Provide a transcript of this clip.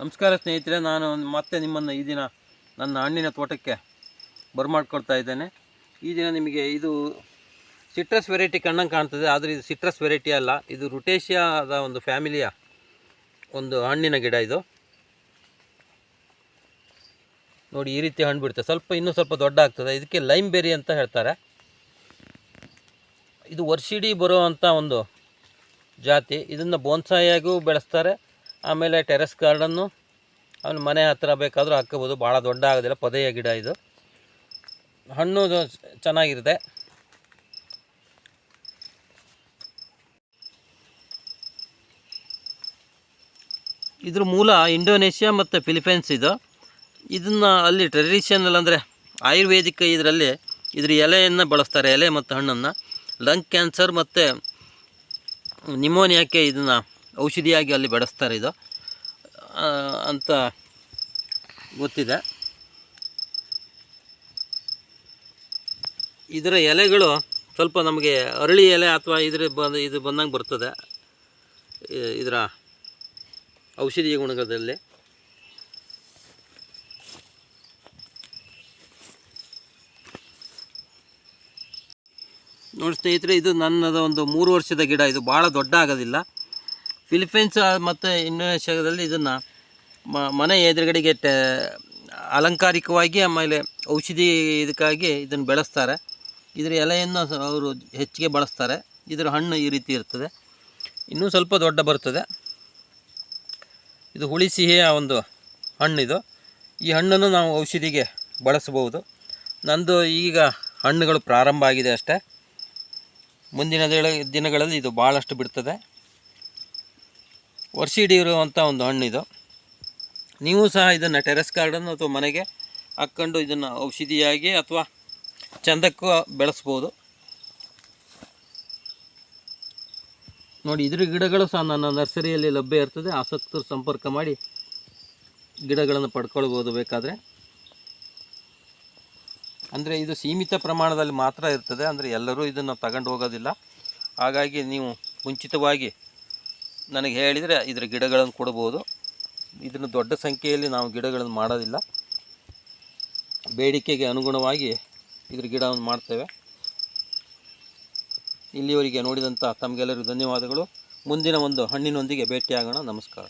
ನಮಸ್ಕಾರ ಸ್ನೇಹಿತರೆ, ನಾನು ಮತ್ತೆ ನಿಮ್ಮನ್ನು ಈ ದಿನ ನನ್ನ ಹಣ್ಣಿನ ತೋಟಕ್ಕೆ ಬರ್ಮಾಡ್ಕೊಳ್ತಾ ಇದ್ದೇನೆ. ಈ ದಿನ ನಿಮಗೆ ಇದು ಸಿಟ್ರಸ್ ವೆರೈಟಿ ಕಣ್ಣಂಗೆ ಕಾಣ್ತದೆ, ಆದರೆ ಇದು ಸಿಟ್ರಸ್ ವೆರೈಟಿ ಅಲ್ಲ. ಇದು ರುಟೇಷಿಯಾದ ಒಂದು ಫ್ಯಾಮಿಲಿಯ ಒಂದು ಹಣ್ಣಿನ ಗಿಡ ಇದು. ನೋಡಿ, ಈ ರೀತಿ ಹಣ್ಣು ಬಿಡುತ್ತೆ ಸ್ವಲ್ಪ ಇನ್ನೂ ಸ್ವಲ್ಪ ದೊಡ್ಡ ಆಗ್ತದೆ. ಇದಕ್ಕೆ ಲೈಮ್ ಬೆರಿ ಅಂತ ಹೇಳ್ತಾರೆ. ಇದು ವರ್ಷಿಡೀ ಬರುವಂಥ ಒಂದು ಜಾತಿ. ಇದನ್ನು ಬೋನ್ಸಾಯಿಯಾಗೂ ಬೆಳೆಸ್ತಾರೆ. ಆಮೇಲೆ ಟೆರೆಸ್ ಗಾರ್ಡನ್ನು, ಆಮೇಲೆ ಮನೆ ಹತ್ತಿರ ಬೇಕಾದರೂ ಹಾಕ್ಕೋಬೋದು. ಭಾಳ ದೊಡ್ಡ ಆಗೋದಿಲ್ಲ, ಪೊದೆಯ ಗಿಡ ಇದು. ಹಣ್ಣು ಚೆನ್ನಾಗಿರುತ್ತೆ. ಇದ್ರ ಮೂಲ ಇಂಡೋನೇಷ್ಯಾ ಮತ್ತು ಫಿಲಿಪೈನ್ಸ್ ಇದು. ಇದನ್ನು ಅಲ್ಲಿ ಟ್ರೆಡಿಷನಲ್ ಅಂದರೆ ಆಯುರ್ವೇದಿಕ ಇದರಲ್ಲಿ ಇದ್ರ ಎಲೆಯನ್ನು ಬಳಸ್ತಾರೆ, ಎಲೆ ಮತ್ತು ಹಣ್ಣನ್ನು. ಲಂಗ್ ಕ್ಯಾನ್ಸರ್ ಮತ್ತು ನಿಮೋನಿಯಾಕ್ಕೆ ಇದನ್ನು ಔಷಧಿಯಾಗಿ ಅಲ್ಲಿ ಬೆಳೆಸ್ತಾರೆ ಇದು. ಅಂತ ಗೊತ್ತಿದೆ. ಇದರ ಎಲೆಗಳು ಸ್ವಲ್ಪ ನಮಗೆ ಅರಳಿ ಎಲೆ ಅಥವಾ ಇದ್ರ ಬಂದ, ಇದು ಬಂದಂಗೆ ಬರ್ತದೆ. ಇದರ ಔಷಧೀಯ ಗುಣಗಳಲ್ಲಿ. ನೋಡಿ ಸ್ನೇಹಿತರೆ, ಇದು ನನ್ನದು ಒಂದು ಮೂರು ವರ್ಷದ ಗಿಡ. ಇದು ಭಾಳ ದೊಡ್ಡ ಆಗೋದಿಲ್ಲ. ಫಿಲಿಪೈನ್ಸ್ ಮತ್ತು ಇಂಡೋನೇಷ್ಯಾದಲ್ಲಿ ಇದನ್ನು ಮನೆ ಎದುರುಗಡೆಗೆ ಅಲಂಕಾರಿಕವಾಗಿ ಆಮೇಲೆ ಔಷಧಿ ಇದಕ್ಕಾಗಿ ಇದನ್ನು ಬೆಳೆಸ್ತಾರೆ. ಇದರ ಎಲೆಯನ್ನು ಅವರು ಹೆಚ್ಚಿಗೆ ಬಳಸ್ತಾರೆ. ಇದರ ಹಣ್ಣು ಈ ರೀತಿ ಇರ್ತದೆ. ಇನ್ನೂ ಸ್ವಲ್ಪ ದೊಡ್ಡ ಬರ್ತದೆ. ಇದು ಹುಳಿ ಸಿಹಿಯ ಒಂದು ಹಣ್ಣಿದು. ಈ ಹಣ್ಣನ್ನು ನಾವು ಔಷಧಿಗೆ ಬಳಸಬಹುದು. ನಂದು ಈಗ ಹಣ್ಣುಗಳು ಪ್ರಾರಂಭ ಆಗಿದೆ ಅಷ್ಟೇ. ಮುಂದಿನ ದಿನ- ದಿನಗಳಲ್ಲಿ ಇದು ಭಾಳಷ್ಟು ಬಿಡ್ತದೆ. ವರ್ಷ ಹಿಡಿಯುವಂಥ ಒಂದು ಹಣ್ಣಿದು. ನೀವು ಸಹ ಇದನ್ನು ಟೆರೆಸ್ ಗಾರ್ಡನ್ ಅಥವಾ ಮನೆಗೆ ಹಾಕ್ಕೊಂಡು ಇದನ್ನು ಔಷಧಿಯಾಗಿ ಅಥವಾ ಚಂದಕ್ಕೂ ಬೆಳೆಸ್ಬೋದು. ನೋಡಿ, ಇದ್ರ ಗಿಡಗಳು ಸಹ ನನ್ನ ನರ್ಸರಿಯಲ್ಲಿ ಲಭ್ಯ ಇರ್ತದೆ. ಆಸಕ್ತರು ಸಂಪರ್ಕ ಮಾಡಿ ಗಿಡಗಳನ್ನು ಪಡ್ಕೊಳ್ಬೋದು ಬೇಕಾದರೆ. ಅಂದರೆ ಇದು ಸೀಮಿತ ಪ್ರಮಾಣದಲ್ಲಿ ಮಾತ್ರ ಇರ್ತದೆ. ಅಂದರೆ ಎಲ್ಲರೂ ಇದನ್ನು ತಗೊಂಡು ಹೋಗೋದಿಲ್ಲ. ಹಾಗಾಗಿ ನೀವು ಮುಂಚಿತವಾಗಿ ನನಗೆ ಹೇಳಿದರೆ ಇದರ ಗಿಡಗಳನ್ನು ಕೊಡ್ಬೋದು. ಇದನ್ನು ದೊಡ್ಡ ಸಂಖ್ಯೆಯಲ್ಲಿ ನಾವು ಗಿಡಗಳನ್ನು ಮಾಡೋದಿಲ್ಲ. ಬೇಡಿಕೆಗೆ ಅನುಗುಣವಾಗಿ ಇದರ ಗಿಡವನ್ನು ಮಾಡ್ತೇವೆ. ಇಲ್ಲಿಯವರೆಗೆ ನೋಡಿದಂಥ ತಮಗೆಲ್ಲರಿಗೂ ಧನ್ಯವಾದಗಳು. ಮುಂದಿನ ಒಂದು ಹಣ್ಣಿನೊಂದಿಗೆ ಭೇಟಿಯಾಗೋಣ. ನಮಸ್ಕಾರ.